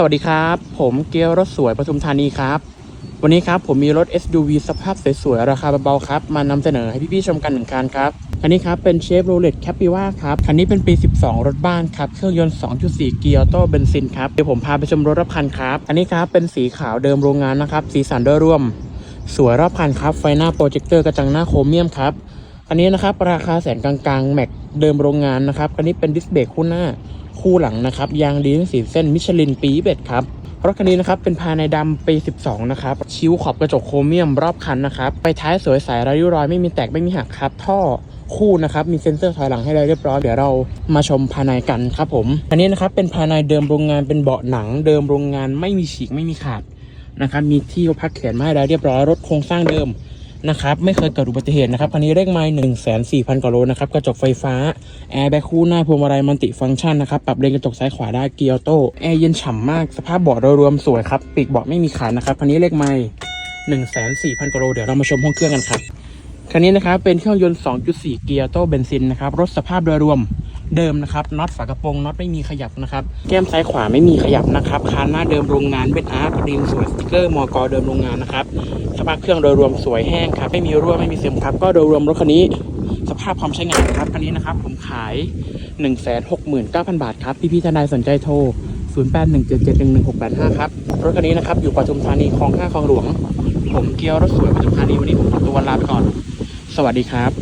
สวัสดีครับ ผมเกียวรถสวยปทุมธานีครับ วันนี้ครับผมมีรถ SUV สภาพสวยๆ ราคาเบาๆครับ มานำเสนอให้พี่ๆชมกันหนึ่งคันครับคันนี้ครับเป็นเชฟโรเลตแคปปิว่าครับ คันนี้เป็นปี 12 รถบ้านครับ เครื่องยนต์ 2.4 เกียร์โต้เบนซินครับ เดี๋ยวผมพาไปชมรถรอบคันครับ อันนี้ครับเป็นสีขาวเดิมโรงงานนะครับ สีสันโดยรวม สวยรอบคันครับ ไฟหน้าโปรเจคเตอร์กระจังหน้าโครเมียมครับ อันนี้นะครับราคาแสนกลางๆแม็กเดิมโรงงานนะครับ อันนี้เป็นดิสเบรกคู่หน้า คู่หลังนะครับยางดีทั้งสีเส้นมิชลินปีเบ็ดครับรถคันนี้นะครับเป็นภายในดำปี 12 นะครับ ชิวขอบกระจกโครเมียมรอบคันนะครับ ไปท้ายสวยใสรายริ้วรอยไม่มีแตกไม่มีหักครับ ท่อคู่นะครับ มีเซ็นเซอร์ถอยหลังให้เราเรียบร้อย เดี๋ยวเรามาชมภายในกันครับผมอันนี้นะครับเป็นภายในเดิมโรงงานเป็นเบาะหนัง เดิมโรงงานไม่มีฉีกไม่มีขาดนะครับ มีที่พักแขนมาให้เราเรียบร้อย รถโครงสร้างเดิม นะครับไม่เคยเกิดอุบัติเหตุนะครับคันนี้เลขไม้หนึ่งแสนสี่พันกว่าโลนะครับกระจกไฟฟ้าแอร์แบ็คคู่หน้าพวงมาลัยมัลติฟังก์ชันนะครับปรับเลนกระจกซ้ายขวาได้เกียร์โต้แอร์เย็นฉ่ำมากสภาพเบาะโดยรวมสวยครับปีกเบาะไม่มีขาดนะครับคันนี้เลขไม้หนึ่งแสนสี่พันกว่าโลเดี๋ยวเรามาชมห้องเครื่องกันครับคันนี้นะครับเป็นเครื่องยนต์ 2.4 เกียร์โต้เบนซินนะครับรถสภาพโดยรวม เดิมนะครับน็อตฝากระโปรงน็อตไม่มีขยับนะครับ แก้มซ้ายขวาไม่มีขยับนะครับคานหน้าเดิมโรงงานเป็นอาร์ครีมสวยสติ๊กเกอร์มอกเดิมโรงงานนะครับสภาพเครื่องโดยรวมสวยแห้งครับไม่มีรั่วไม่มีซึมครับ ก็โดยรวมรถคันนี้ สภาพความใช้งานครับคันนี้นะครับ ผมขาย 1 6 9 0 0 0 บาทครับพี่พี่ทนายสนใจโทร 0817711685 ครับรถคันนี้นะครับอยู่ปทุมธานีคลองห้าคลองหลวง ผมเกียวรถสวยปทุมธานีวันนี้ผมขอตัวลาไปก่อน สวัสดีครับ